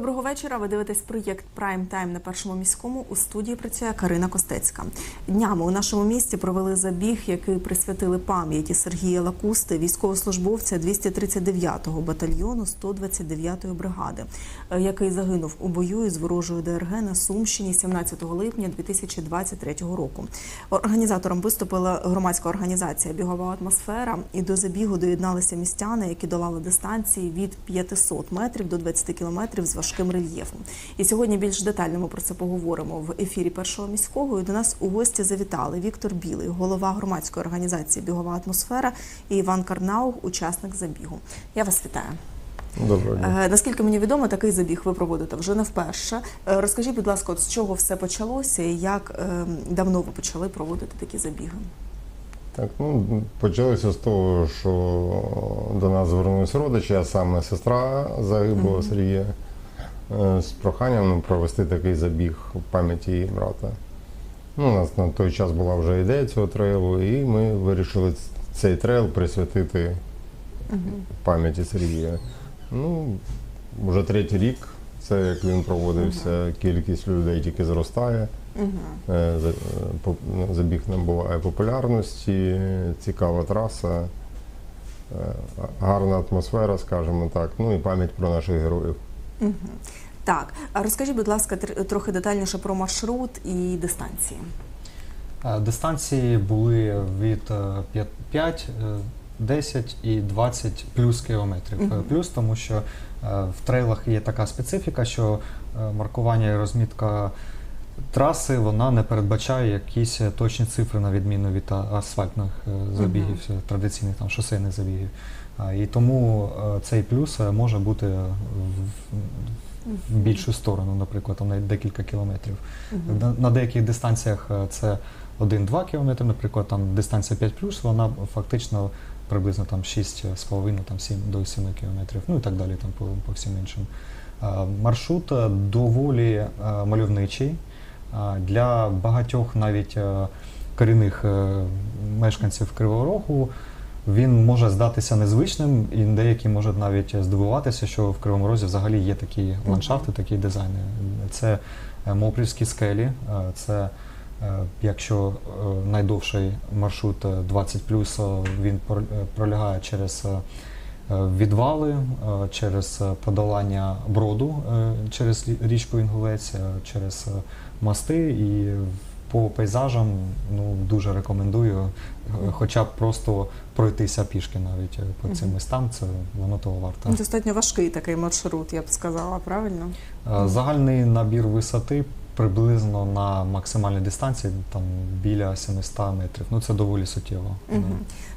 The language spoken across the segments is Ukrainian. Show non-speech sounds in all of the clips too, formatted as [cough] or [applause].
Доброго вечора. Ви дивитесь проєкт Прайм Тайм на першому міському. У студії працює Карина Костецька. Днями у нашому місті провели забіг, який присвятили пам'яті Сергія Лакусти, військовослужбовця 239-го батальйону 129-ї бригади, е, який загинув у бою із ворожою ДРГ на Сумщині 17 липня 2023 року. Організатором виступила громадська організація Бігова атмосфера, і до забігу доєдналися містяни, які долали дистанції від 500 метрів до 20 кілометрів з важким рельєфом. І сьогодні більш детально ми про це поговоримо в ефірі першого міського. І до нас у гості завітали Віктор Білий, голова громадської організації Бігова атмосфера, і Іван Карнаух, учасник забігу. Я вас вітаю. Доброго дня. Е, Наскільки мені відомо, такий забіг ви проводите вже не вперше. Е, Розкажіть, будь ласка, от з чого все почалося і як е, давно ви почали проводити такі забіги? Так, ну почалося з того, що до нас звернулися родичі, а саме сестра загиблого Мгм. Сергія, з проханням ну, провести такий забіг в пам'яті її брата. Ну, у нас на той час була вже ідея цього трейлу, і ми вирішили цей трейл присвятити пам'яті Сергія. Ну, вже третій рік, це як він проводився, кількість людей тільки зростає. Е, е, ну, Забіг набуває популярності, цікава траса, е, гарна атмосфера, скажімо так, ну і пам'ять про наших героїв. Угу. Так, розкажіть, будь ласка, трохи детальніше про маршрут і дистанції. Е, Дистанції були від е, 5, 10 і 20 плюс кілометрів. Е, Плюс, тому що е, в трейлах є така специфіка, що е, маркування і розмітка траси вона не передбачає якісь е, точні цифри на відміну від асфальтних е, забігів, е, традиційних там шосейних забігів. І тому е, цей плюс е, може бути в, більшу сторону, наприклад, там на декілька кілометрів. На, деяких дистанціях е, це 1-2 км, наприклад, там дистанція 5 вона фактично приблизно там 6,5, там 7 до 7 км, ну і так далі там по, по всім іншим. Маршрут доволі мальовничий. Для багатьох навіть корінних мешканців Кривого Рогу він може здатися незвичним, і деякі можуть навіть здивуватися, що в Кривому Розі взагалі є такі ландшафти, такі дизайни. Це е, Мопрівські скелі, е, це е, якщо найдовший маршрут е, 20 він пролягає через відвали, через подолання броду через річку Інгулець, через мости і по пейзажам ну, дуже рекомендую, хоча б просто пройтися пішки навіть е, по цим Мгм. містам, це воно того варто. Достатньо важкий такий маршрут, я б сказала, правильно? Е, Загальний набір висоти приблизно на максимальній дистанції там біля 700 метрів. Ну це доволі суттєво. Угу.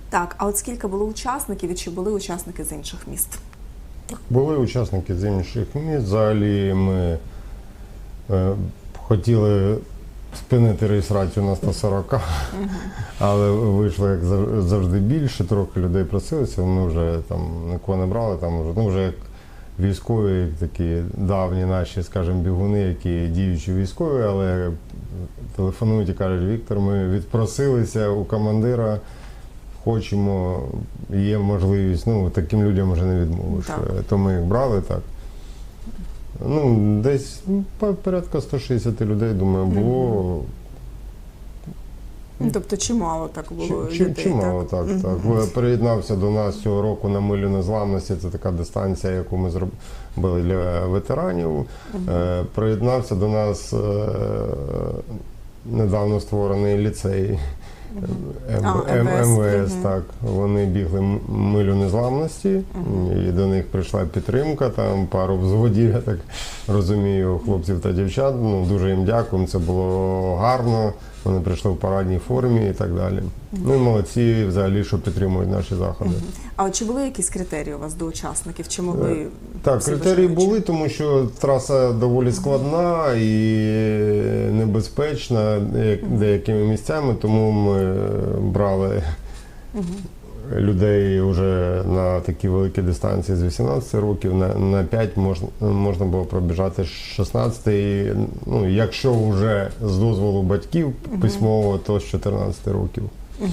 Так, а от скільки було учасників і чи були учасники з інших міст? Були учасники з інших міст. Взагалі ми е, хотіли спинити реєстрацію на 140, Угу. але вийшло як завжди більше, трохи людей просилося, ми вже там нікого не брали, там вже, ну, вже як військові, як такі давні наші, скажімо, бігуни, які діючі військові, але телефонують і кажуть, Віктор, ми відпросилися у командира, хочемо, є можливість, ну таким людям вже не відмовиш. То ми їх брали так. Ну, десь ну, по- порядка 160 людей, думаю, було. Ну, тобто чимало так було Чи, чи, людей. чимало, так, так. Ви- Приєднався до нас цього року на милю незламності. Це така дистанція, яку ми зробили для ветеранів. Е, Приєднався до нас е, недавно створений ліцей А, МВС, МВС. угу. Так, вони бігли милю незламності, угу. і до них прийшла підтримка. Там пару взводів, я так розумію, хлопців та дівчат. Ну дуже їм дякуємо. Це було гарно. Вони прийшли в парадній формі і так далі. Ну і молодці, взагалі, що підтримують наші заходи. А от чи були якісь критерії у вас до учасників? Чи могли Так, критерії були, тому що траса доволі складна і небезпечна деякими місцями, тому ми брали Мгм. Людей вже на такі великі дистанції з 18 років. На, на 5 можна, можна було пробіжати з 16. І, ну, якщо вже з дозволу батьків письмово, то з 14 років. Угу.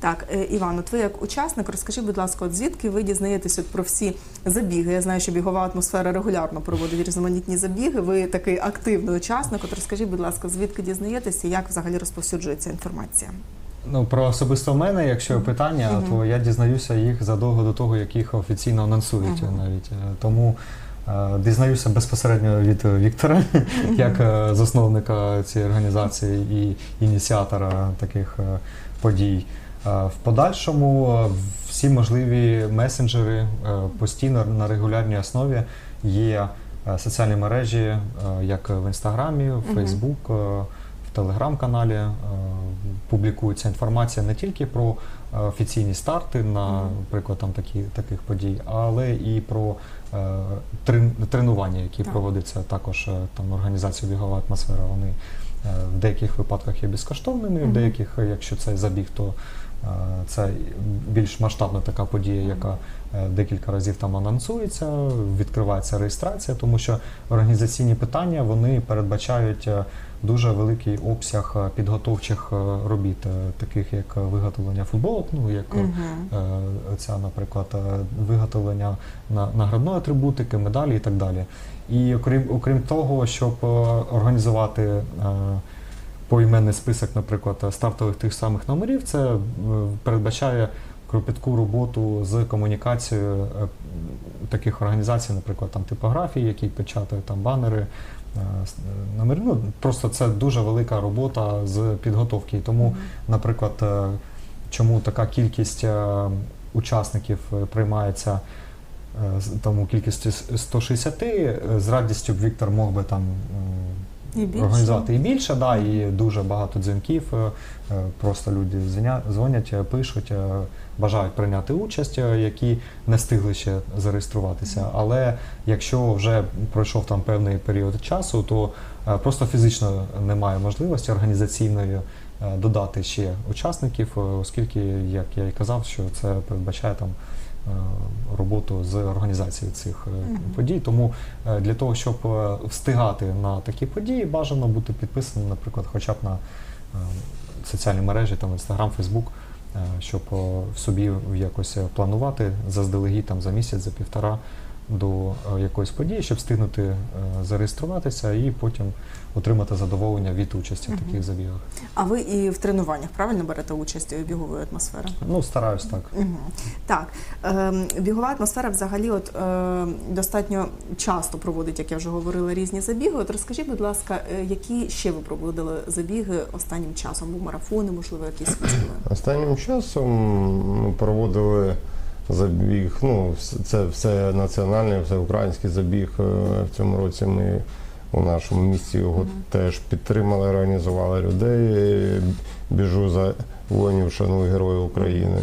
Так, е, Іван, от ви як учасник, розкажіть, будь ласка, от звідки ви дізнаєтесь от про всі забіги? Я знаю, що бігова атмосфера регулярно проводить різноманітні забіги. Ви такий активний учасник. От розкажіть, будь ласка, звідки дізнаєтесь і як взагалі розповсюджується інформація? Ну, про особисто мене, якщо питання, Мгм. то я дізнаюся їх задовго до того, як їх офіційно анонсують Мгм. навіть. Е, Тому е, дізнаюся безпосередньо від Віктора, [laughs] як е, засновника цієї організації і ініціатора таких е, подій. Е, В подальшому е, всі можливі месенджери е, постійно на регулярній основі є е, соціальні мережі, е, як в інстаграмі, в Фейсбук, е, в телеграм-каналі е, публікується інформація не тільки про е, офіційні старти, наприклад, там такі, таких подій, але і про е, тренування, які Так. проводяться також е, там організацією бігова атмосфера. Вони е, в деяких випадках є безкоштовними, в деяких, якщо це забіг, то е, це більш масштабна така подія, яка декілька разів там анонсується, відкривається реєстрація, тому що організаційні питання вони передбачають дуже великий обсяг е, підготовчих е, робіт, е, таких як виготовлення футболок, ну як Угу. ця, наприклад, виготовлення на- наградної атрибутики, медалі і так далі. І окрім, окрім того, щоб організувати поіменний список, наприклад, стартових тих самих номерів, це передбачає кропітку роботу з комунікацією таких організацій, наприклад, там типографії, які печатають там банери. Е, е, Номери, ну просто це дуже велика робота з підготовки. І тому, наприклад, е, чому така кількість учасників приймається тому кількості 160, е, з радістю б Віктор мог би там І більше. організувати і більше, да, і дуже багато дзвінків. е, е, Просто люди дзвоня- дзвонять, е, пишуть, бажають прийняти участь, які не встигли ще зареєструватися. Але якщо вже пройшов там певний період часу, то просто фізично немає можливості організаційної додати ще учасників, оскільки, як я і казав, що це передбачає там роботу з організації цих е, подій. Тому е, для того, щоб е, встигати на такі події, бажано бути підписаним, наприклад, хоча б на е, соціальні мережі, там Instagram, Facebook, е, щоб е, в собі якось е, планувати заздалегідь там за місяць, за півтора до е, якоїсь події, щоб встигнути е, зареєструватися і потім отримати задоволення від участі в таких забігах. А ви і в тренуваннях правильно берете участь у бігової атмосфери? Ну, стараюсь так. Так, ем, бігова атмосфера взагалі от, е, достатньо часто проводить, як я вже говорила, різні забіги. От розкажіть, будь ласка, які ще ви проводили забіги останнім часом? Був марафони, можливо, якісь? Останнім часом ми проводили забіг. Ну, це все національний, все український забіг. Е, В цьому році ми у нашому місті його Мгм. теж підтримали, організували людей. Е, Біжу за воїнів, шаную героїв України.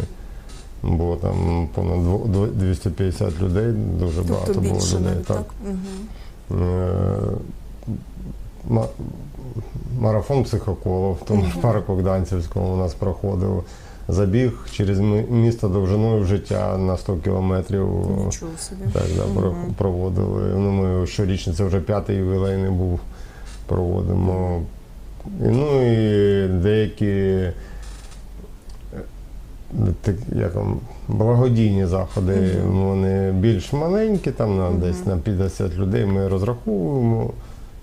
Було там понад дво- дво- 250 людей, дуже багато Тобто було людей. Так. так? Угу. Е, Марафон психоколов тому ж парку Гданцівському у нас проходив. Забіг через місто довжиною в життя на 100 кілометрів. Нічого собі. Так, да, Мгм. проводили. Ну, ми щорічно, це вже п'ятий ювілейний був, проводимо. Ну і деякі е, так, як вам, благодійні заходи, Мгм. вони більш маленькі, там на Мгм. десь на 50 людей ми розраховуємо.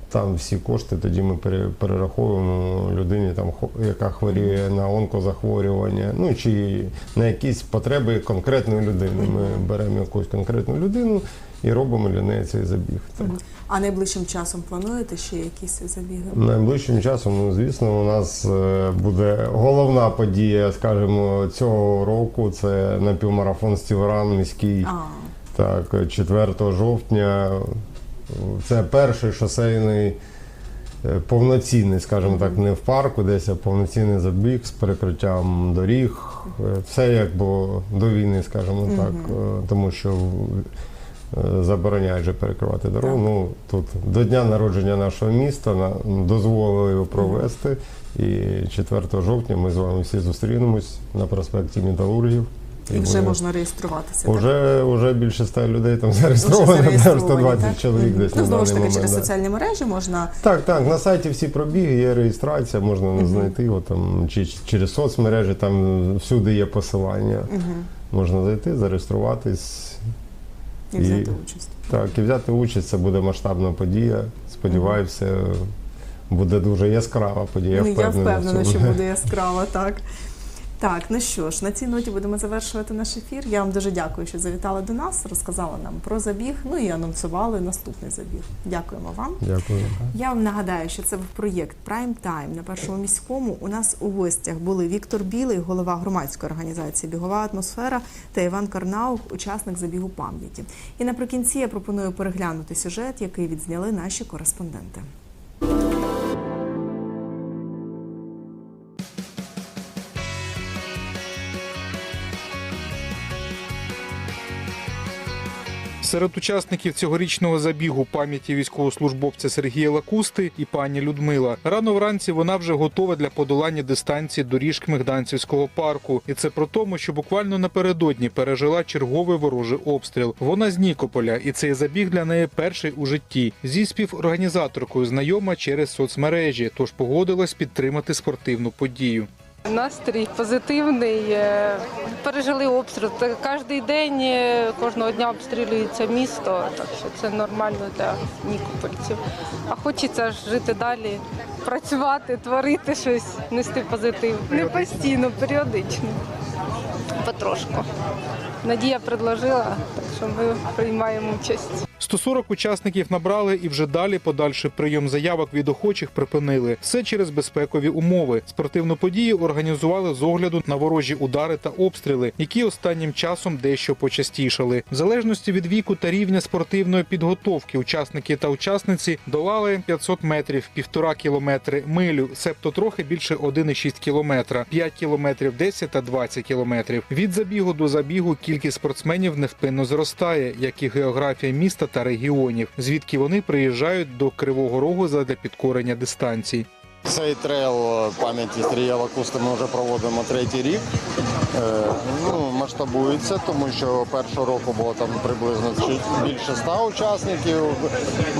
Там всі кошти тоді ми пере- перераховуємо людині, там, яка хворіє на онкозахворювання, ну чи на якісь потреби конкретної людини. Ми беремо якусь конкретну людину і робимо для неї цей забіг. Так. А найближчим часом плануєте ще якісь забіги? Найближчим часом, ну звісно, у нас е, буде головна подія, скажімо, цього року. Це напівмарафон Стілеран міський. А, Так, 4 жовтня. Це перший шосейний е, повноцінний, скажімо так, не в парку, десь а повноцінний забіг з перекриттям доріг. Е, Все як було до війни, скажімо так, е, тому що забороняють же перекривати дорогу. Ну тут до дня народження нашого міста дозволили його провести. І 4 жовтня ми з вами всі зустрінемось на проспекті Металургів. І вже можна реєструватися. Уже, уже більше ста людей там зареєстровано, там 120 так? чоловік десь Ну, на знову ж таки, через да. соціальні мережі можна Так, так, на сайті всі пробіги, є реєстрація, можна Мгм. знайти його там, чи через соцмережі, там всюди є посилання. Мгм. Можна зайти, зареєструватись. і І- взяти участь. Так, і взяти участь, це буде масштабна подія. Сподіваюся, буде дуже яскрава подія. ну, я впевнена, що буде [laughs] яскраво, так. Так, ну що ж, на цій ноті будемо завершувати наш ефір. Я вам дуже дякую, що завітали до нас, розказали нам про забіг, ну і анонсували наступний забіг. Дякуємо вам. Дякую. Я вам нагадаю, що це був проєкт Prime Time на першому міському. У нас у гостях були Віктор Білий, голова громадської організації Бігова атмосфера та Іван Карнаух, учасник забігу пам'яті. І наприкінці я пропоную переглянути сюжет, який відзняли наші кореспонденти. Серед учасників цьогорічного забігу пам'яті військовослужбовця Сергія Лакусти і пані Людмила. Рано вранці вона вже готова для подолання дистанції доріжки Мигданцівського парку. І це про тому, що буквально напередодні пережила черговий ворожий обстріл. Вона з Нікополя, і цей забіг для неї перший у житті. Зі співорганізаторкою знайома через соцмережі, тож погодилась підтримати спортивну подію. Настрій позитивний. е, Пережили обстріл. Кожен день, е, кожного дня обстрілюється місто, так що це нормально для нікопольців. А хочеться жити далі, працювати, творити щось, нести позитив. Не постійно, періодично. Потрошку. Надія предложила, що ми приймаємо участь. 140 учасників набрали і вже далі подальший прийом заявок від охочих припинили. Все через безпекові умови. Спортивну подію організували з огляду на ворожі удари та обстріли, які останнім часом дещо почастішали. В залежності від віку та рівня спортивної підготовки учасники та учасниці долали 500 метрів, півтора кілометри, милю, себто трохи більше 1,6 кілометра, 5 кілометрів 10 та 20 кілометрів. Від забігу до забігу кількість спортсменів невпинно зростає, як і географія міста та регіонів, звідки вони приїжджають до Кривого Рогу задля підкорення дистанцій. Цей трейл пам'яті Стрія Лакусти ми вже проводимо третій рік. Е, Ну, масштабується, тому що першого року було там приблизно більше 100 учасників.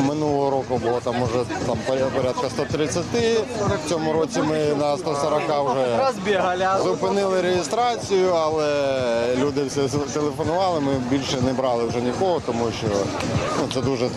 Минулого року було там уже там порядка 130. В цьому році ми на 140 вже зупинили реєстрацію, але люди всі телефонували. Ми більше не брали вже нікого, тому що ну, це дуже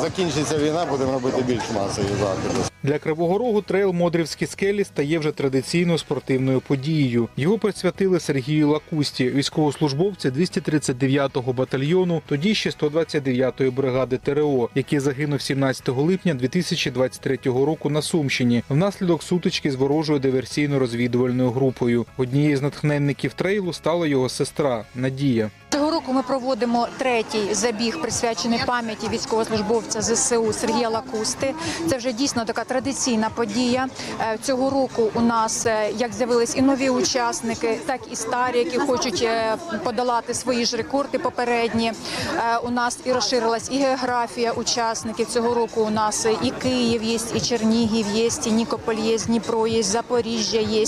закінчиться війна, будемо робити більш масові заходи. Для Кривого Рогу трейл Модрівські скелі стає вже традиційною спортивною подією. Його присвятили Сергію Лакусті, військовослужбовця 239-го батальйону, тоді ще 129-ї бригади ТРО, який загинув 17 липня 2023 року на Сумщині внаслідок сутички з ворожою диверсійно-розвідувальною групою. Однією з натхненників трейлу стала його сестра Надія. Року ми проводимо третій забіг, присвячений пам'яті військовослужбовця ЗСУ Сергія Лакусти. Це вже дійсно така традиційна подія. Е, Цього року у нас е, як з'явились і нові учасники, так і старі, які хочуть е, подолати свої ж рекорди попередні. У нас і розширилась і географія учасників. Цього року у нас і Київ є, і Чернігів є, і Нікополь є, Дніпро є, Запоріжжя є,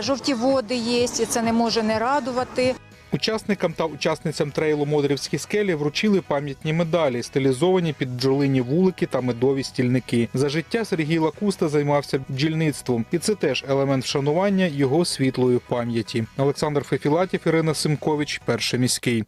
жовті води є, і це не може не радувати. Учасникам та учасницям трейлу Модрівські скелі вручили пам'ятні медалі, стилізовані під бджолині вулики та медові стільники. За життя Сергій Лакуста займався бджільництвом, і це теж елемент вшанування його світлої пам'яті. Олександр Фефілатів, Ірина Симкович, перший міський.